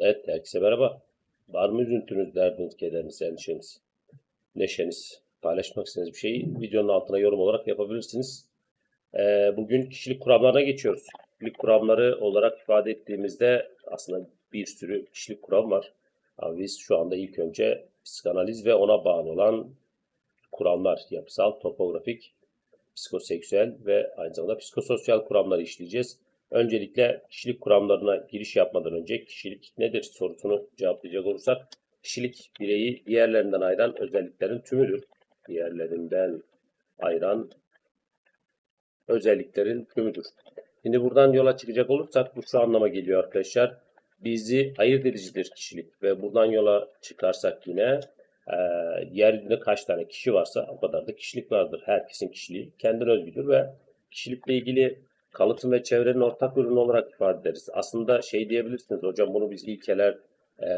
Evet, herkese merhaba. Var mı üzüntünüz, derdiniz, kederiniz, endişeniz, neşeniz? Paylaşmak istediğiniz bir şeyi videonun altına yorum olarak yapabilirsiniz. Ee, bugün kişilik kuramlarına geçiyoruz. Kişilik kuramları olarak ifade ettiğimizde aslında bir sürü kişilik kuram var. Ama biz şu anda ilk önce psikanaliz ve ona bağlı olan kuramlar, yapısal, topografik, psikoseksüel ve aynı zamanda psikososyal kuramları işleyeceğiz. Öncelikle kişilik kuramlarına giriş yapmadan önce kişilik nedir sorusunu cevaplayacak olursak, kişilik bireyi diğerlerinden ayıran özelliklerin tümüdür. Diğerlerinden ayıran özelliklerin tümüdür. Şimdi buradan yola çıkacak olursak bu şu anlama geliyor arkadaşlar. Bizi ayırt edicidir kişilik ve buradan yola çıkarsak yine e, yeryüzünde kaç tane kişi varsa o kadar da kişilik vardır. Herkesin kişiliği kendine özgüdür ve kişilikle ilgili kalıtım ve çevrenin ortak ürünü olarak ifade ederiz. Aslında şey diyebilirsiniz hocam bunu biz ilkeler e,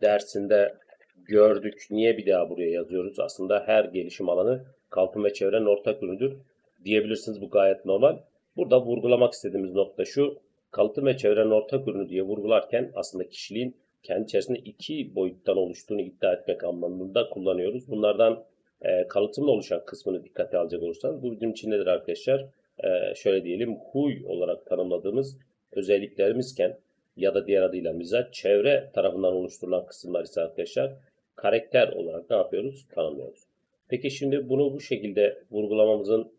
dersinde gördük. Niye bir daha buraya yazıyoruz? Aslında her gelişim alanı kalıtım ve çevrenin ortak ürünüdür diyebilirsiniz. Bu gayet normal. Burada vurgulamak istediğimiz nokta şu. Kalıtım ve çevrenin ortak ürünü diye vurgularken aslında kişiliğin kendi içerisinde iki boyuttan oluştuğunu iddia etmek anlamında kullanıyoruz. Bunlardan e, kalıtımla oluşan kısmını dikkate alacak olursanız bu bizim için nedir arkadaşlar? E, şöyle diyelim huy olarak tanımladığımız özelliklerimizken ya da diğer adıyla mizaç çevre tarafından oluşturulan kısımlar ise arkadaşlar karakter olarak ne yapıyoruz? Tanımlıyoruz. Peki şimdi bunu bu şekilde vurgulamamızın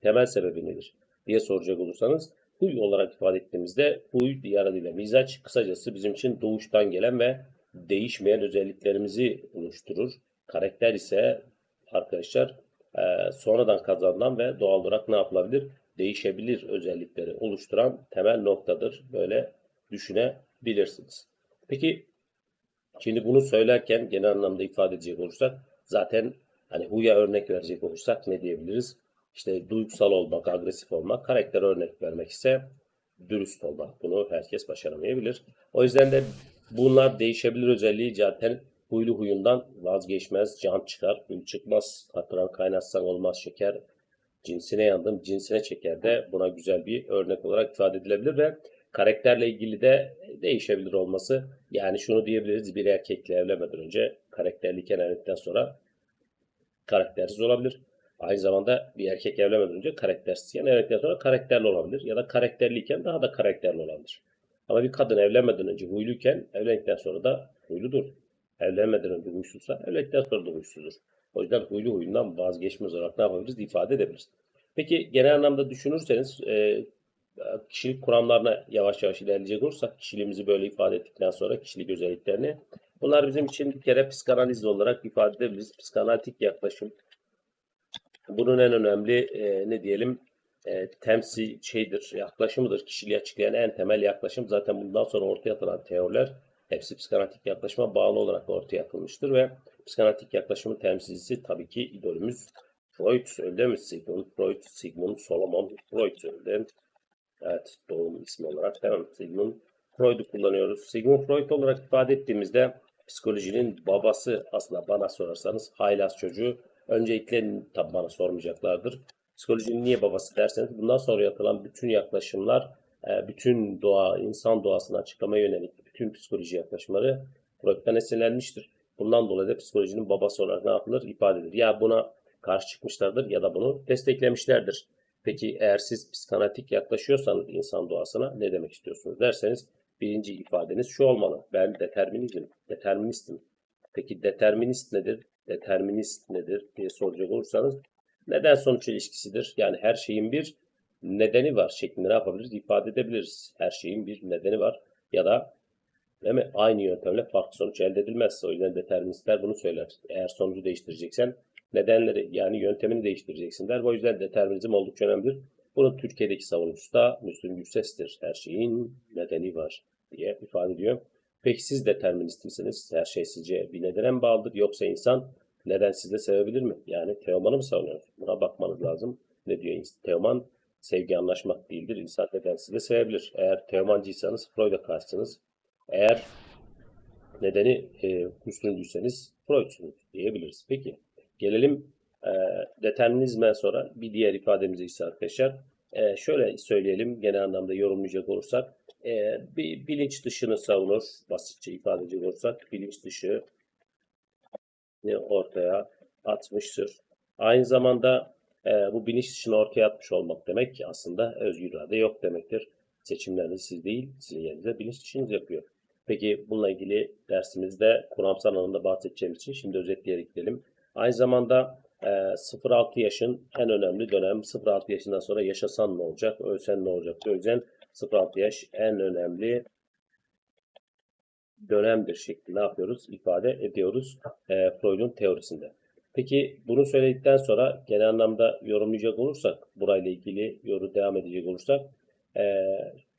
temel sebebi nedir diye soracak olursanız huy olarak ifade ettiğimizde huy diğer adıyla mizaç kısacası bizim için doğuştan gelen ve değişmeyen özelliklerimizi oluşturur. Karakter ise arkadaşlar e, sonradan kazanılan ve doğal olarak ne yapılabilir? Değişebilir özellikleri oluşturan temel noktadır. Böyle düşünebilirsiniz. Peki şimdi bunu söylerken genel anlamda ifade edecek olursak zaten hani huya örnek verecek olursak ne diyebiliriz? İşte duygusal olmak, agresif olmak, karakter örnek vermek ise dürüst olmak. Bunu herkes başaramayabilir. O yüzden de bunlar değişebilir özelliği zaten huylu huyundan vazgeçmez, can çıkar, huy çıkmaz, katran kaynatsan olmaz şeker, cinsine yandım, cinsine çeker de buna güzel bir örnek olarak ifade edilebilir ve karakterle ilgili de değişebilir olması. Yani şunu diyebiliriz, bir erkekle evlenmeden önce karakterliyken evlendikten sonra karaktersiz olabilir. Aynı zamanda bir erkek evlenmeden önce karaktersizken evlendikten sonra karakterli olabilir. Ya da karakterliyken daha da karakterli olabilir. Ama bir kadın evlenmeden önce huyluyken evlendikten sonra da huyludur. Evlenmeden önce huysuzsa evlendikten sonra da huysuzdur. O yüzden huylu huyundan vazgeçmez olarak ne yapabiliriz? ifade edebiliriz. Peki genel anlamda düşünürseniz e, kişilik kuramlarına yavaş yavaş ilerleyecek olursak kişiliğimizi böyle ifade ettikten sonra kişilik özelliklerini bunlar bizim için bir kere psikanaliz olarak ifade edebiliriz. Psikanalitik yaklaşım bunun en önemli e, ne diyelim e, temsil şeydir, yaklaşımıdır. Kişiliği açıklayan en temel yaklaşım. Zaten bundan sonra ortaya atılan teoriler hepsi psikanalitik yaklaşıma bağlı olarak ortaya atılmıştır ve psikanalitik yaklaşımın temsilcisi tabii ki idolümüz Freud öyle mi? Sigmund Freud, Sigmund Solomon Freud öyle. Evet, doğum ismi olarak tamam. Sigmund Freud'u kullanıyoruz. Sigmund Freud olarak ifade ettiğimizde psikolojinin babası aslında bana sorarsanız haylaz çocuğu Öncelikle tabi bana sormayacaklardır. Psikolojinin niye babası derseniz bundan sonra yapılan bütün yaklaşımlar, e, bütün doğa, insan doğasını açıklamaya yönelik bütün psikoloji yaklaşımları Freud'dan esinlenmiştir. Bundan dolayı da psikolojinin babası olarak ne yapılır? ifade edilir. Ya buna karşı çıkmışlardır ya da bunu desteklemişlerdir. Peki eğer siz psikanalitik yaklaşıyorsanız insan doğasına ne demek istiyorsunuz derseniz birinci ifadeniz şu olmalı. Ben determinizm, deterministim. Peki determinist nedir? determinist nedir diye soracak olursanız neden sonuç ilişkisidir. Yani her şeyin bir nedeni var şeklinde ne yapabiliriz? ifade edebiliriz. Her şeyin bir nedeni var ya da değil mi? aynı yöntemle farklı sonuç elde edilmez. O yüzden deterministler bunu söyler. Eğer sonucu değiştireceksen nedenleri yani yöntemini değiştireceksin der. O yüzden determinizm oldukça önemlidir. Bunun Türkiye'deki savunucusu da Müslüm Gürses'tir. Her şeyin nedeni var diye ifade ediyor. Peki siz determinist misiniz? Her şey sizce bir nedene mi bağlıdır? Yoksa insan neden sizde sevebilir mi? Yani Teoman'ı mı savunuyorsunuz? Buna bakmanız lazım. Ne diyor Teoman? Sevgi anlaşmak değildir. İnsan neden sizde sevebilir? Eğer Teomancıysanız Freud'a karşısınız. Eğer nedeni e, Müslümcüyseniz Freud'sunuz diyebiliriz. Peki gelelim e, determinizme sonra bir diğer ifademize ise arkadaşlar. E, şöyle söyleyelim genel anlamda yorumlayacak olursak e, bir bilinç dışını savunur. Basitçe ifade edecek olursak bilinç dışı ortaya atmıştır. Aynı zamanda e, bu bilinç dışını ortaya atmış olmak demek ki aslında özgür irade yok demektir. Seçimlerinizi siz değil, sizin yerinize bilinç dışınız yapıyor. Peki bununla ilgili dersimizde kuramsal alanında bahsedeceğimiz için şimdi özetleyerek gidelim. Aynı zamanda e, 0-6 yaşın en önemli dönem 0-6 yaşından sonra yaşasan ne olacak, ölsen ne olacak? O yüzden 0-6 yaş en önemli dönemdir şeklinde ne yapıyoruz? ifade ediyoruz e, Freud'un teorisinde. Peki bunu söyledikten sonra genel anlamda yorumlayacak olursak, burayla ilgili yoru devam edecek olursak, e,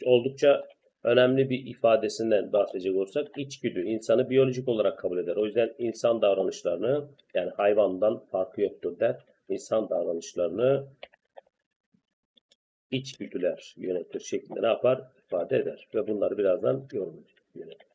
oldukça önemli bir ifadesinden bahsedecek olursak, içgüdü insanı biyolojik olarak kabul eder. O yüzden insan davranışlarını, yani hayvandan farkı yoktur der. İnsan davranışlarını içgüdüler yönetir şeklinde ne yapar? ifade eder. Ve bunları birazdan yorumlayacak.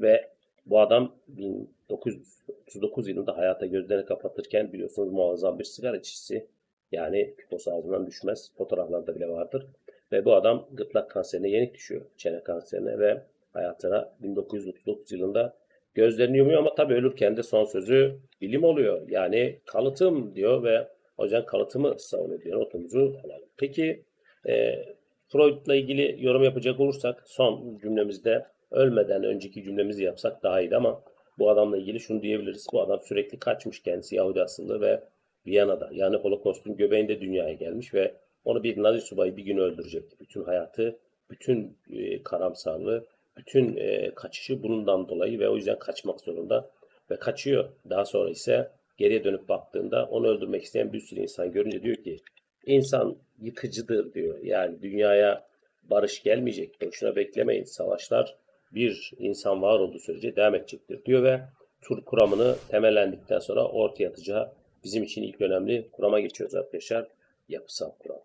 Ve bu adam 1939 yılında hayata gözlerini kapatırken biliyorsunuz muazzam bir sigara içicisi. Yani piposu ağzından düşmez. Fotoğraflarda bile vardır. Ve bu adam gırtlak kanserine yenik düşüyor. Çene kanserine ve hayatına 1939 yılında gözlerini yumuyor ama tabii ölürken de son sözü bilim oluyor. Yani kalıtım diyor ve yüzden kalıtımı savunuyor diyor. Notumuzu alalım. Peki e, Freud'la ilgili yorum yapacak olursak son cümlemizde ölmeden önceki cümlemizi yapsak daha iyiydi ama bu adamla ilgili şunu diyebiliriz. Bu adam sürekli kaçmış kendisi Yahudi asıllı ve Viyana'da yani Holokost'un göbeğinde dünyaya gelmiş ve onu bir Nazi subayı bir gün öldürecek. Bütün hayatı, bütün e, karamsarlığı, bütün e, kaçışı bundan dolayı ve o yüzden kaçmak zorunda ve kaçıyor. Daha sonra ise geriye dönüp baktığında onu öldürmek isteyen bir sürü insan görünce diyor ki insan yıkıcıdır diyor. Yani dünyaya barış gelmeyecek. Boşuna beklemeyin. Savaşlar bir insan var olduğu sürece devam edecektir diyor ve tur kuramını temellendikten sonra ortaya atacağı bizim için ilk önemli kurama geçiyoruz arkadaşlar. Yapısal kuram.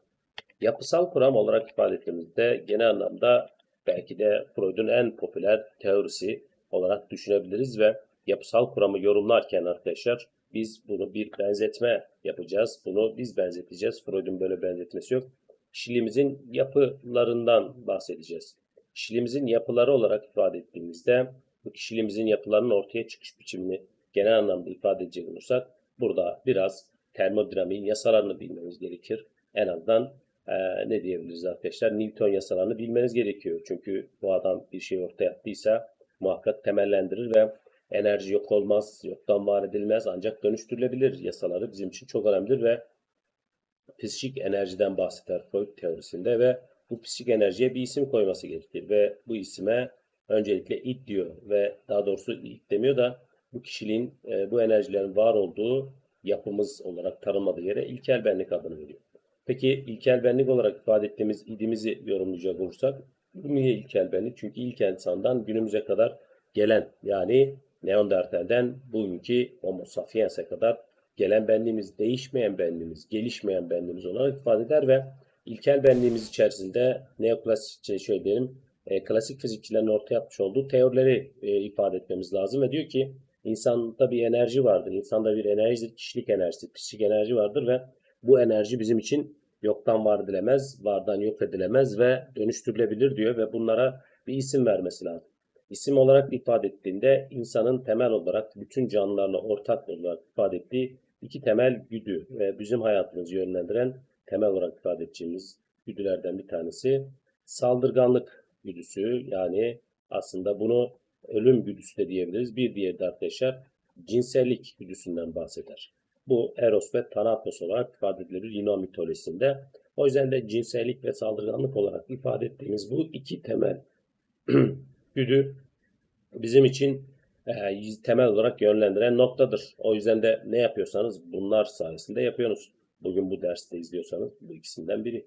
Yapısal kuram olarak ifade ettiğimizde genel anlamda belki de Freud'un en popüler teorisi olarak düşünebiliriz ve yapısal kuramı yorumlarken arkadaşlar biz bunu bir benzetme yapacağız. Bunu biz benzeteceğiz. Freud'un böyle benzetmesi yok. Kişiliğimizin yapılarından bahsedeceğiz. Kişiliğimizin yapıları olarak ifade ettiğimizde bu kişiliğimizin yapılarının ortaya çıkış biçimini genel anlamda ifade edecek olursak burada biraz termodinamiğin yasalarını bilmemiz gerekir. En azından e, ne diyebiliriz arkadaşlar? Newton yasalarını bilmeniz gerekiyor. Çünkü bu adam bir şey ortaya attıysa muhakkak temellendirir ve enerji yok olmaz, yoktan var edilmez ancak dönüştürülebilir yasaları bizim için çok önemlidir ve psikik enerjiden bahseder Freud teorisinde ve bu psikik enerjiye bir isim koyması gerekir ve bu isime öncelikle id diyor ve daha doğrusu id demiyor da bu kişiliğin e, bu enerjilerin var olduğu yapımız olarak tanımladığı yere ilkel benlik adını veriyor. Peki ilkel benlik olarak ifade ettiğimiz idimizi yorumlayacak olursak niye ilkel benlik? Çünkü ilk insandan günümüze kadar gelen yani Neandertal'den bugünkü Homo sapiens'e kadar gelen benliğimiz, değişmeyen benliğimiz, gelişmeyen benliğimiz olarak ifade eder ve ilkel benliğimiz içerisinde neoklasik şöyle diyelim, e, klasik fizikçilerin ortaya atmış olduğu teorileri e, ifade etmemiz lazım ve diyor ki insanda bir enerji vardır. İnsanda bir enerji, kişilik enerjisi, psikik enerji vardır ve bu enerji bizim için yoktan var edilemez, vardan yok edilemez ve dönüştürülebilir diyor ve bunlara bir isim vermesi lazım. İsim olarak ifade ettiğinde insanın temel olarak bütün canlılarla ortak olarak ifade ettiği iki temel güdü ve bizim hayatımızı yönlendiren temel olarak ifade edeceğimiz güdülerden bir tanesi saldırganlık güdüsü. Yani aslında bunu ölüm güdüsü de diyebiliriz. Bir diğeri de arkadaşlar cinsellik güdüsünden bahseder. Bu Eros ve Thanatos olarak ifade edilebilir Yunan mitolojisinde. O yüzden de cinsellik ve saldırganlık olarak ifade ettiğimiz bu iki temel güdü bizim için e, temel olarak yönlendiren noktadır. O yüzden de ne yapıyorsanız bunlar sayesinde yapıyorsunuz. Bugün bu derste izliyorsanız bu ikisinden biri.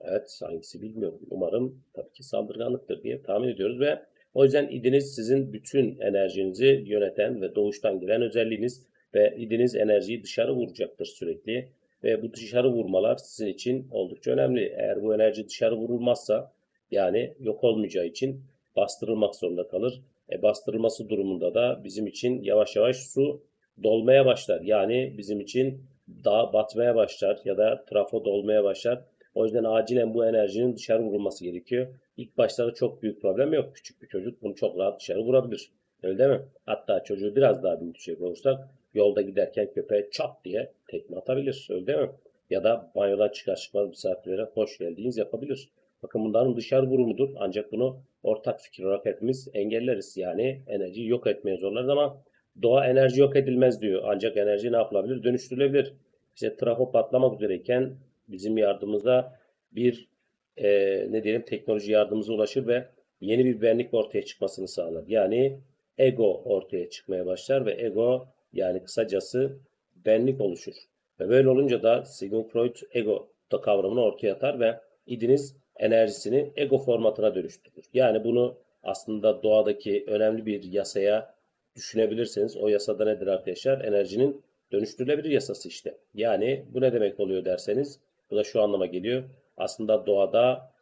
Evet hangisi bilmiyorum. Umarım tabii ki saldırganlıktır diye tahmin ediyoruz ve o yüzden idiniz sizin bütün enerjinizi yöneten ve doğuştan gelen özelliğiniz ve idiniz enerjiyi dışarı vuracaktır sürekli. Ve bu dışarı vurmalar sizin için oldukça önemli. Eğer bu enerji dışarı vurulmazsa yani yok olmayacağı için bastırılmak zorunda kalır. E, bastırılması durumunda da bizim için yavaş yavaş su dolmaya başlar. Yani bizim için dağ batmaya başlar ya da trafo dolmaya başlar. O yüzden acilen bu enerjinin dışarı vurulması gerekiyor. İlk başlarda çok büyük problem yok. Küçük bir çocuk bunu çok rahat dışarı vurabilir. Öyle değil mi? Hatta çocuğu biraz daha büyütecek olursak yolda giderken köpeğe çat diye tekme atabilir. Öyle değil mi? Ya da banyodan çıkar çıkmaz misafirlere hoş geldiniz yapabilir. Bakın bunların dışarı vurumudur. Ancak bunu ortak fikir olarak hepimiz engelleriz. Yani enerjiyi yok etmeye zorlarız ama doğa enerji yok edilmez diyor. Ancak enerji ne yapılabilir? Dönüştürülebilir. İşte trafo patlamak üzereyken bizim yardımımıza bir e, ne diyelim teknoloji yardımımıza ulaşır ve yeni bir benlik ortaya çıkmasını sağlar. Yani ego ortaya çıkmaya başlar ve ego yani kısacası benlik oluşur. Ve böyle olunca da Sigmund Freud ego da kavramını ortaya atar ve idiniz enerjisini ego formatına dönüştürür. Yani bunu aslında doğadaki önemli bir yasaya düşünebilirseniz o yasada nedir arkadaşlar? Enerjinin dönüştürülebilir yasası işte. Yani bu ne demek oluyor derseniz bu da şu anlama geliyor. Aslında doğada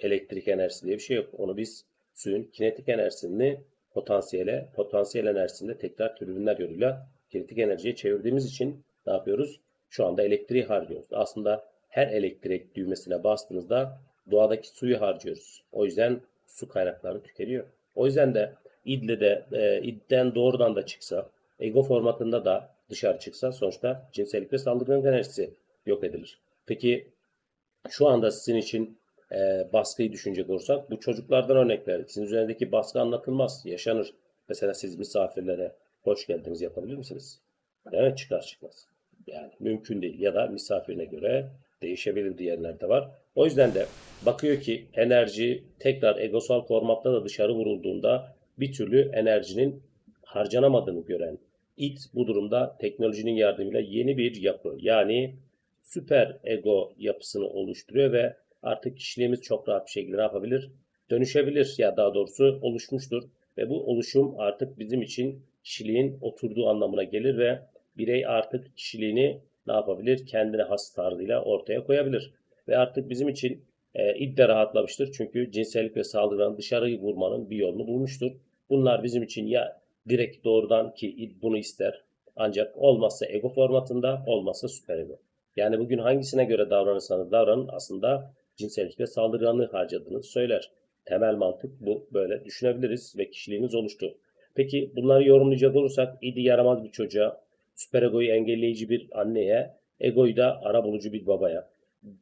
elektrik enerjisi diye bir şey yok. Onu biz suyun kinetik enerjisini potansiyele, potansiyel enerjisini de tekrar türbinler yoluyla kinetik enerjiye çevirdiğimiz için ne yapıyoruz? Şu anda elektriği harcıyoruz. Aslında her elektrik düğmesine bastığınızda doğadaki suyu harcıyoruz. O yüzden su kaynakları tükeniyor. O yüzden de İD'le de e, İD'den doğrudan da çıksa, ego formatında da dışarı çıksa sonuçta cinsellik ve saldırganlık enerjisi yok edilir. Peki şu anda sizin için e, baskıyı düşünecek olursak bu çocuklardan örnekler. Sizin üzerindeki baskı anlatılmaz, yaşanır. Mesela siz misafirlere hoş geldiniz yapabilir misiniz? Mi? Çıkar çıkmaz. Yani mümkün değil. Ya da misafirine göre değişebilir diyenler de var. O yüzden de bakıyor ki enerji tekrar egosal formatta da dışarı vurulduğunda bir türlü enerjinin harcanamadığını gören it bu durumda teknolojinin yardımıyla yeni bir yapı yani süper ego yapısını oluşturuyor ve artık kişiliğimiz çok rahat bir şekilde ne yapabilir? Dönüşebilir ya daha doğrusu oluşmuştur ve bu oluşum artık bizim için kişiliğin oturduğu anlamına gelir ve birey artık kişiliğini ne yapabilir? Kendine has tarzıyla ortaya koyabilir. Ve artık bizim için e, id de rahatlamıştır. Çünkü cinsellik ve saldırıdan dışarı vurmanın bir yolunu bulmuştur. Bunlar bizim için ya direkt doğrudan ki bunu ister. Ancak olmazsa ego formatında, olmazsa süper ego. Yani bugün hangisine göre davranırsanız davranın aslında cinsellik ve saldırganlığı harcadığınızı söyler. Temel mantık bu. Böyle düşünebiliriz ve kişiliğiniz oluştu. Peki bunları yorumlayacak olursak idi yaramaz bir çocuğa, süper egoyu engelleyici bir anneye, egoyu da arabulucu bir babaya,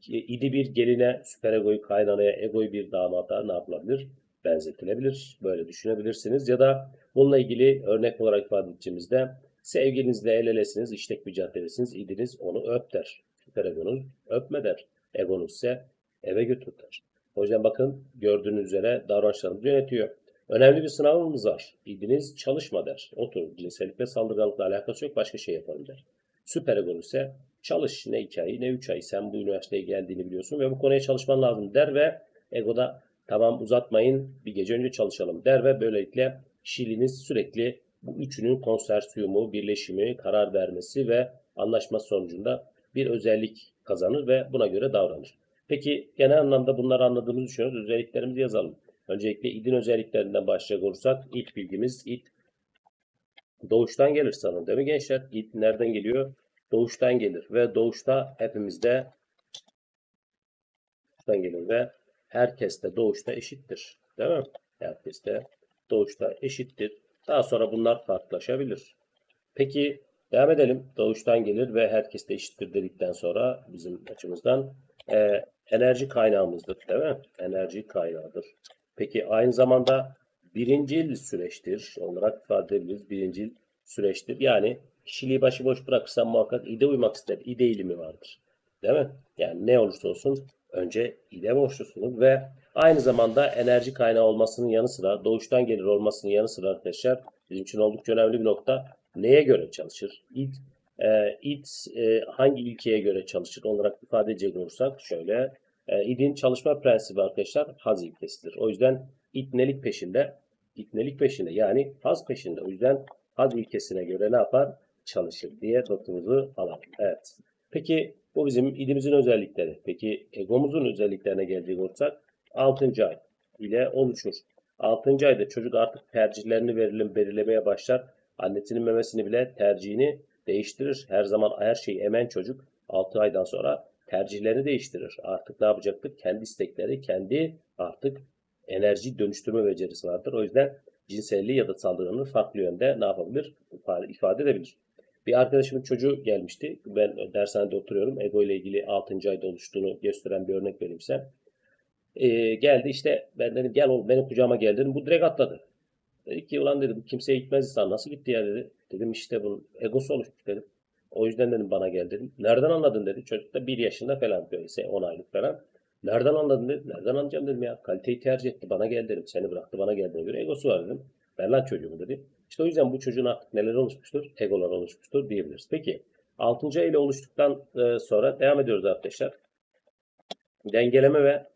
idi bir geline, süper egoyu kaynanaya, egoyu bir damata ne yapılabilir? Benzetilebilir. Böyle düşünebilirsiniz. Ya da bununla ilgili örnek olarak ifade edeceğimizde sevgilinizle el elesiniz, işlek bir caddedesiniz, idiniz onu öp der. Süper egonuz öpme der. Egonuz ise eve götür der. O yüzden bakın gördüğünüz üzere davranışlarımızı yönetiyor. Önemli bir sınavımız var. İdiniz çalışma der. Otur. Cinsellik ve saldırganlıkla alakası yok. Başka şey yapalım der. Süper ego ise çalış. Ne iki ay ne üç ay. Sen bu üniversiteye geldiğini biliyorsun ve bu konuya çalışman lazım der ve egoda tamam uzatmayın bir gece önce çalışalım der ve böylelikle kişiliğiniz sürekli bu üçünün konsorsiyumu, birleşimi, karar vermesi ve anlaşması sonucunda bir özellik kazanır ve buna göre davranır. Peki genel anlamda bunları anladığımızı düşünüyoruz. Özelliklerimizi yazalım. Öncelikle idin özelliklerinden başlayacak olursak ilk bilgimiz id doğuştan gelir sanırım değil mi gençler? İd nereden geliyor? Doğuştan gelir ve doğuşta hepimizde doğuştan gelir ve herkes de doğuşta eşittir. Değil mi? Herkes de doğuşta eşittir. Daha sonra bunlar farklılaşabilir. Peki devam edelim. Doğuştan gelir ve herkes de eşittir dedikten sonra bizim açımızdan e, enerji kaynağımızdır. Değil mi? Enerji kaynağıdır. Peki aynı zamanda birincil süreçtir olarak ifade edebiliriz. Birincil süreçtir. Yani kişiliği başıboş bırakırsan muhakkak ide uymak ister. İde eğilimi vardır. Değil mi? Yani ne olursa olsun önce ide borçlusunuz ve aynı zamanda enerji kaynağı olmasının yanı sıra doğuştan gelir olmasının yanı sıra arkadaşlar bizim için oldukça önemli bir nokta. Neye göre çalışır? İd, e, id e, hangi ilkeye göre çalışır olarak ifade edecek olursak şöyle e, idin çalışma prensibi arkadaşlar haz ilkesidir. O yüzden itnelik peşinde, itnelik peşinde yani haz peşinde. O yüzden haz ilkesine göre ne yapar? Çalışır diye notumuzu alalım. Evet. Peki bu bizim idimizin özellikleri. Peki egomuzun özelliklerine gelecek olursak 6. ay ile oluşur. 6. ayda çocuk artık tercihlerini verilim, belirlemeye başlar. Annesinin memesini bile tercihini değiştirir. Her zaman her şeyi emen çocuk 6 aydan sonra tercihlerini değiştirir. Artık ne yapacaktır? Kendi istekleri, kendi artık enerji dönüştürme becerisi vardır. O yüzden cinselliği ya da saldırını farklı yönde ne yapabilir? İfade edebilir. Bir arkadaşımın çocuğu gelmişti. Ben dershanede oturuyorum. Ego ile ilgili 6. ayda oluştuğunu gösteren bir örnek vereyim size. Ee, geldi işte ben dedim gel oğlum benim kucağıma gel dedim. Bu direkt atladı. Dedi ki ulan dedi bu kimseye gitmez insan nasıl gitti ya dedi. Dedim işte bunun egosu oluşmuş dedim. O yüzden dedim bana gel dedim. Nereden anladın dedi. Çocuk da 1 yaşında falan böylese 10 aylık falan. Nereden anladın dedi. Nereden anlayacağım dedim ya. Kaliteyi tercih etti bana gel dedim. Seni bıraktı bana geldiğine göre egosu var dedim. Ver lan çocuğumu dedi. İşte o yüzden bu çocuğun artık neler oluşmuştur? Egolar oluşmuştur diyebiliriz. Peki 6. ay ile oluştuktan e, sonra devam ediyoruz arkadaşlar. Dengeleme ve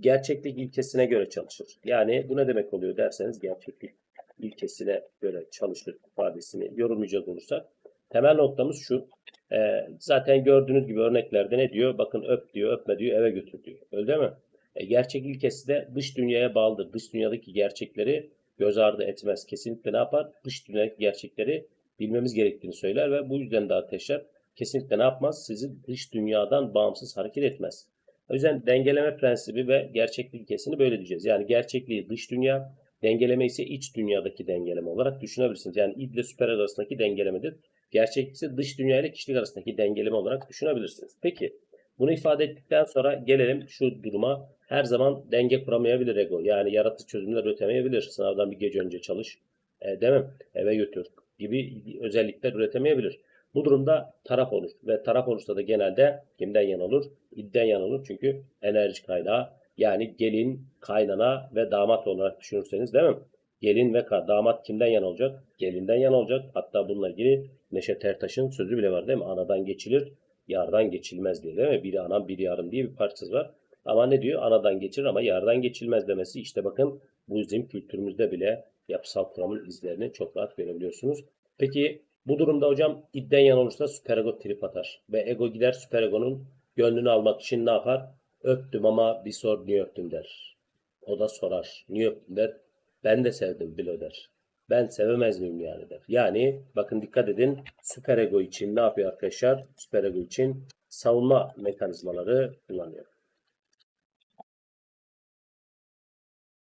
gerçeklik ilkesine göre çalışır. Yani bu ne demek oluyor derseniz gerçeklik ilkesine göre çalışır ifadesini yorumlayacak olursak. Temel noktamız şu. e, zaten gördüğünüz gibi örneklerde ne diyor? Bakın öp diyor, öpme diyor, eve götür diyor. Öyle mi? E, gerçek ilkesi de dış dünyaya bağlıdır. Dış dünyadaki gerçekleri göz ardı etmez. Kesinlikle ne yapar? Dış dünyadaki gerçekleri bilmemiz gerektiğini söyler ve bu yüzden de arkadaşlar kesinlikle ne yapmaz? Sizi dış dünyadan bağımsız hareket etmez. O yüzden dengeleme prensibi ve gerçeklik ilkesini böyle diyeceğiz. Yani gerçekliği dış dünya, dengeleme ise iç dünyadaki dengeleme olarak düşünebilirsiniz. Yani id ile süper arasındaki dengelemedir. Gerçeklik ise dış dünya ile kişilik arasındaki dengeleme olarak düşünebilirsiniz. Peki bunu ifade ettikten sonra gelelim şu duruma. Her zaman denge kuramayabilir ego. Yani yaratıcı çözümler üretemeyebilir. Sınavdan bir gece önce çalış. E, mi? Eve götür gibi özellikler üretemeyebilir. Bu durumda taraf olur ve taraf olursa da genelde kimden yana olur? İdden yana olur çünkü enerji kaynağı yani gelin, kaynana ve damat olarak düşünürseniz değil mi? Gelin ve damat kimden yana olacak? Gelinden yana olacak. Hatta bununla ilgili Neşet Ertaş'ın sözü bile var değil mi? Anadan geçilir, yardan geçilmez diye değil mi? Biri anam, biri yarım diye bir parçası var. Ama ne diyor? Anadan geçirir ama yardan geçilmez demesi işte bakın bu bizim kültürümüzde bile yapısal kuramın izlerini çok rahat görebiliyorsunuz. Peki bu durumda hocam idden yana olursa süperego trip atar. Ve ego gider süperegonun gönlünü almak için ne yapar? Öptüm ama bir sor niye öptüm der. O da sorar. Niye öptüm der. Ben de sevdim Bilo der. Ben sevemez miyim yani der. Yani bakın dikkat edin süperego için ne yapıyor arkadaşlar? Süperego için savunma mekanizmaları kullanıyor.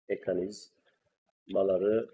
Mekanizmaları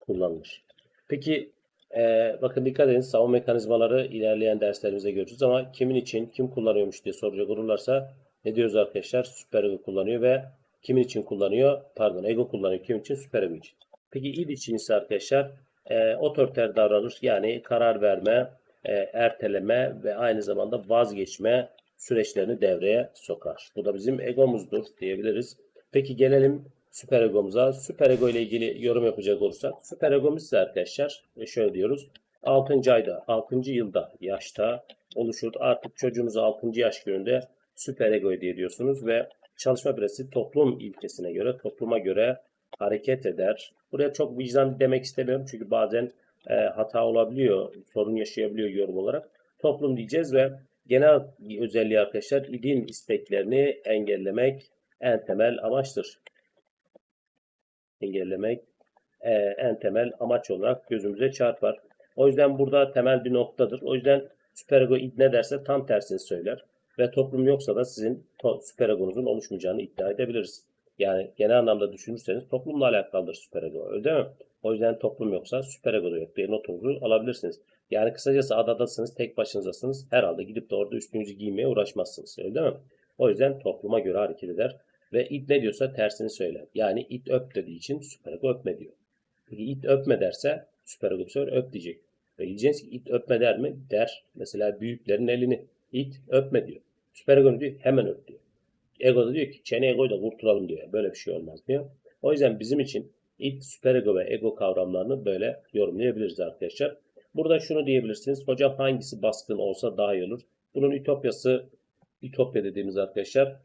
kullanılır. Peki ee, bakın dikkat edin savunma mekanizmaları ilerleyen derslerimizde göreceğiz ama kimin için kim kullanıyormuş diye soracak olurlarsa ne diyoruz arkadaşlar? Süper ego kullanıyor ve kimin için kullanıyor? Pardon ego kullanıyor. Kim için? Süper ego için. Peki id için ise arkadaşlar e, otoriter davranış yani karar verme, e, erteleme ve aynı zamanda vazgeçme süreçlerini devreye sokar. Bu da bizim egomuzdur diyebiliriz. Peki gelelim süper egomuza. Süper ego ile ilgili yorum yapacak olursak. Süper egomuz ise arkadaşlar e, şöyle diyoruz. 6. ayda, 6. yılda yaşta oluşur. Artık çocuğunuz 6. yaş gününde süper ego diye diyorsunuz ve çalışma presi toplum ilkesine göre, topluma göre hareket eder. Buraya çok vicdan demek istemiyorum çünkü bazen e, hata olabiliyor, sorun yaşayabiliyor yorum olarak. Toplum diyeceğiz ve genel özelliği arkadaşlar idin isteklerini engellemek en temel amaçtır engellemek e, en temel amaç olarak gözümüze çarpar. O yüzden burada temel bir noktadır. O yüzden süperego id ne derse tam tersini söyler. Ve toplum yoksa da sizin süperegonuzun oluşmayacağını iddia edebiliriz. Yani genel anlamda düşünürseniz toplumla alakalıdır süperego. Öyle değil mi? O yüzden toplum yoksa süperego da yok diye notunuzu alabilirsiniz. Yani kısacası adadasınız, tek başınızasınız. Herhalde gidip de orada üstünüzü giymeye uğraşmazsınız. Öyle değil mi? O yüzden topluma göre hareket eder. Ve it ne diyorsa tersini söyler. Yani it öp dediği için süperego öpme diyor. Peki it öpme derse süperego bu öp diyecek. Ve diyeceğiz ki it öpme der mi? Der. Mesela büyüklerin elini. it öpme diyor. Süperego diyor hemen öp diyor. Ego da diyor ki çene egoyu da kurtulalım diyor. Böyle bir şey olmaz diyor. O yüzden bizim için it, süperego ve ego kavramlarını böyle yorumlayabiliriz arkadaşlar. Burada şunu diyebilirsiniz. Hocam hangisi baskın olsa daha iyi olur? Bunun ütopyası, ütopya dediğimiz arkadaşlar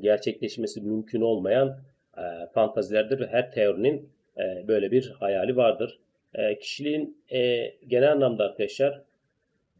gerçekleşmesi mümkün olmayan e, fantazilerdir. Her teorinin e, böyle bir hayali vardır. E, kişiliğin e, genel anlamda arkadaşlar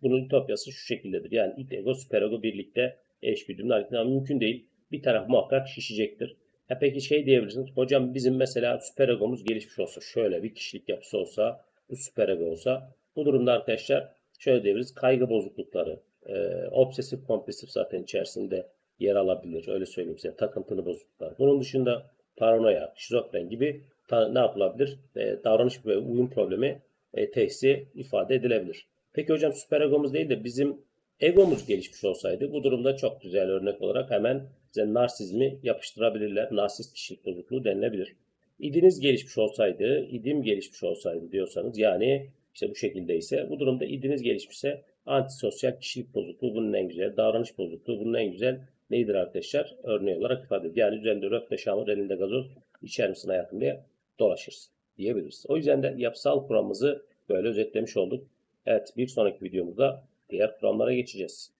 bunun ütopyası şu şekildedir. Yani id, ego, süperego birlikte eşgüdümlü hareket ama mümkün değil. Bir taraf muhakkak şişecektir. Ha peki şey diyebilirsiniz. Hocam bizim mesela süperegomuz gelişmiş olsa, şöyle bir kişilik yapısı olsa, bu süperego olsa. Bu durumda arkadaşlar şöyle diyebiliriz. Kaygı bozuklukları, e, obsesif kompulsif zaten içerisinde yer alabilir. Öyle söyleyeyim size. Takıntılı bozukluklar. Bunun dışında paranoya, şizofren gibi ta- ne yapılabilir? E, davranış ve uyum problemi e, teşhisi ifade edilebilir. Peki hocam süperegomuz değil de bizim egomuz gelişmiş olsaydı bu durumda çok güzel örnek olarak hemen bize narsizmi yapıştırabilirler. Narsist kişilik bozukluğu denilebilir. İdiniz gelişmiş olsaydı, idim gelişmiş olsaydı diyorsanız yani işte bu şekilde ise bu durumda idiniz gelişmişse antisosyal kişilik bozukluğu bunun en güzel, davranış bozukluğu bunun en güzel nedir arkadaşlar? Örneği olarak ifade ediyor. Yani üzerinde röpte şamur, elinde gazoz, içer misin hayatım diye dolaşırsın diyebiliriz. O yüzden de yapısal kuramımızı böyle özetlemiş olduk. Evet bir sonraki videomuzda diğer kuramlara geçeceğiz.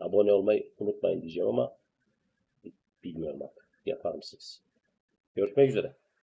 Abone olmayı unutmayın diyeceğim ama bilmiyorum artık. Yapar mısınız? Görüşmek üzere.